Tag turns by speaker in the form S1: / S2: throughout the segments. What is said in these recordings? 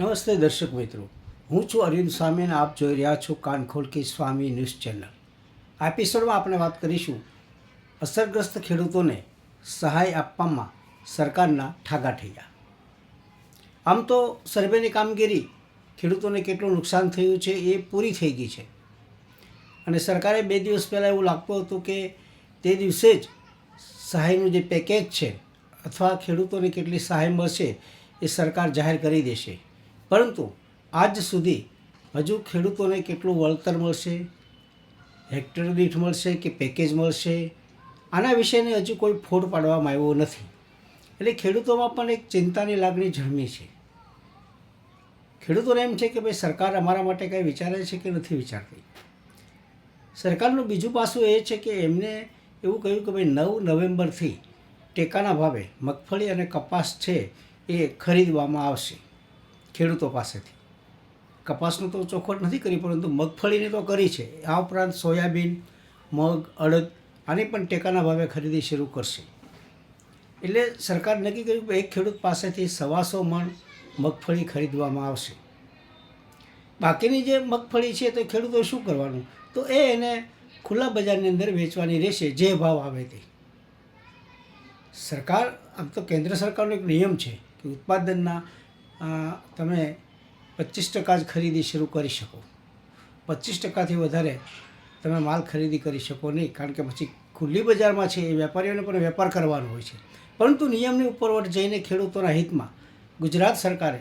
S1: નમસ્તે દર્શક મિત્રો. હું છું અરવિંદ સ્વામી અને આપ જોઈ રહ્યા છો કાનખોલકી સ્વામી ન્યૂઝ ચેનલ. આ એપિસોડમાં આપણે વાત કરીશું અસરગ્રસ્ત ખેડૂતોને સહાય આપવામાં સરકારના ઠાગા ઠૈયા. આમ તો સર્વેની કામગીરી ખેડૂતોને કેટલું નુકસાન થયું છે એ પૂરી થઈ ગઈ છે. અને સરકારે બે દિવસ પહેલાં એવું લાગતું હતું કે તે દિવસે જ સહાયનું જે પેકેજ છે અથવા ખેડૂતોને કેટલી સહાય મળશે એ સરકાર જાહેર કરી દેશે. પરંતુ આજ સુધી હજુ ખેડૂતોને કેટલું વળતર મળશે? હેક્ટર દીઠ મળશે કે પેકેજ મળશે? આના વિશેને હજુ કોઈ ફોડ પાડવામાં આવ્યો નથી. એટલે ખેડૂતોમાં પણ એક ચિંતાની લાગણી જન્મી છે. ખેડૂતોને એમ છે કે ભાઈ સરકાર અમારા માટે કંઈ વિચારે છે કે નથી વિચારતી? સરકારનું બીજું પાસું એ છે કે એમને એવું કહ્યું કે ભાઈ નવ નવેમ્બરથી ટેકાના ભાવે મગફળી અને કપાસ છે એ ખરીદવામાં આવશે. ખેડૂતો પાસેથી. કપાસનું તો ચોખવટ નથી કરી, પરંતુ મગફળીની તો કરી છે. આ ઉપરાંત સોયાબીન, મગ, અડદ, આની પણ ટેકાના ભાવે ખરીદી શરૂ કરશે. એટલે સરકાર નક્કી કર્યું કે એક ખેડૂત પાસેથી સવાસો મણ મગફળી ખરીદવામાં આવશે. બાકીની જે મગફળી છે તો ખેડૂતો શું કરવાનું? તો એ એને ખુલ્લા બજારની અંદર વેચવાની રહેશે, જે ભાવ આવે તે. સરકાર, આમ તો કેન્દ્ર સરકારનો એક નિયમ છે કે ઉત્પાદનના તમે પચીસ ટકા જ ખરીદી શરૂ કરી શકો. પચીસ ટકાથી વધારે તમે માલ ખરીદી કરી શકો નહીં. કારણ કે પછી ખુલ્લી બજારમાં છે એ વેપારીઓને પણ વેપાર કરવાનો હોય છે. પરંતુ નિયમની ઉપરવટ જઈને ખેડૂતોના હિતમાં ગુજરાત સરકારે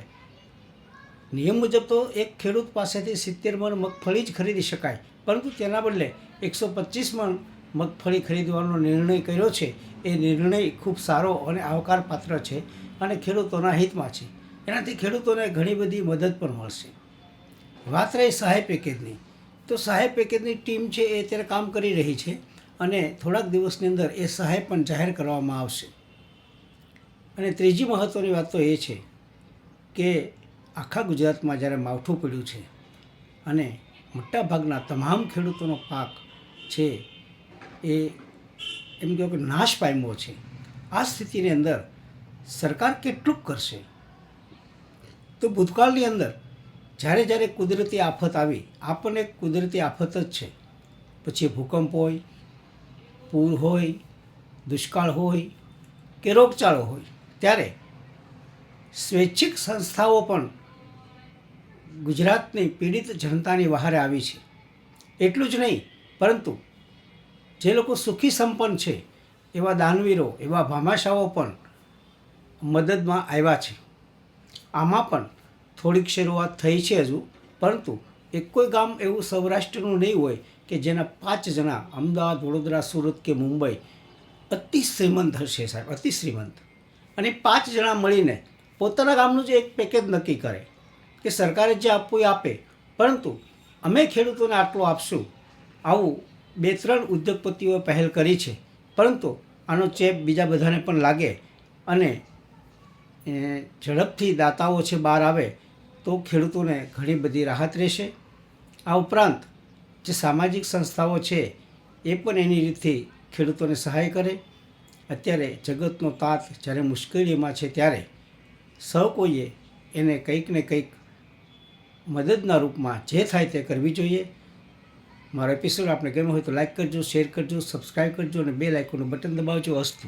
S1: નિયમ મુજબ તો એક ખેડૂત પાસેથી સિત્તેર મણ મગફળી જ ખરીદી શકાય. પરંતુ તેના બદલે એકસો પચીસ મણ મગફળી ખરીદવાનો નિર્ણય કર્યો છે. એ નિર્ણય ખૂબ સારો અને આવકારપાત્ર છે અને ખેડૂતોના હિતમાં છે. એનાથી ખેડૂતોને ઘણી બધી મદદ પણ મળશે. વાત રહી સહાય પેકેજની. તો સહાય પેકેજની ટીમ છે એ અત્યારે કામ કરી રહી છે અને થોડાક દિવસની અંદર એ સહાય પણ જાહેર કરવામાં આવશે. અને ત્રીજી મહત્ત્વની વાત તો એ છે કે આખા ગુજરાતમાં જ્યારે માવઠું પડ્યું છે અને મોટાભાગના તમામ ખેડૂતોનો પાક છે એ એમ કહો કે નાશ પામ્યો છે, આ સ્થિતિની અંદર સરકાર કેટલું કરશે? તો ભૂતકાળની અંદર જ્યારે જ્યારે કુદરતી આફત આવી, આપણને કુદરતી આફત જ છે. પછી ભૂકંપ હોય, પૂર હોય, દુષ્કાળ હોય કે રોગચાળો હોય, ત્યારે સ્વૈચ્છિક સંસ્થાઓ પણ ગુજરાતની પીડિત જનતાની વહારે આવી છે. એટલું જ નહીં, પરંતુ જે લોકો સુખી સંપન્ન છે, એવા દાનવીરો, એવા ભામાશાઓ પણ મદદમાં આવ્યા છે. આમાં પણ થોડીક શરૂઆત થઈ છે હજુ, પરંતુ એક કોઈ ગામ એવું સૌરાષ્ટ્રનું નહીં હોય કે જેના પાંચ જણા, અમદાવાદ, વડોદરા, સુરત કે મુંબઈ, અતિ શ્રીમંત હશે સાહેબ, અતિ શ્રીમંત. અને પાંચ જણા મળીને પોતાના ગામનું જે એક પેકેજ નક્કી કરે કે સરકારે જે આપવું એ આપે, પરંતુ અમે ખેડૂતોને આટલું આપશું. આવું બે ત્રણ ઉદ્યોગપતિઓએ પહેલ કરી છે, પરંતુ આનો ચેપ બીજા બધાને પણ લાગે અને ઝડપથી દાતાઓ છે બહાર આવે તો ખેડૂતોને ઘણી બધી રાહત રહેશે. આ ઉપરાંત જે સામાજિક સંસ્થાઓ છે એ પણ એની રીતથી ખેડૂતોને સહાય કરે. અત્યારે જગતનો તાત જ્યારે મુશ્કેલીમાં છે ત્યારે સૌ કોઈએ એને કંઈક ને કંઈક મદદના રૂપમાં જે થાય તે કરવી જોઈએ. મારો એપિસોડ આપણે ગમ્યો હોય તો લાઈક કરજો શેર કરજો સબસ્ક્રાઈબ કરજો અને બે લાઇકોનું બટન દબાવજો અસ્તુ.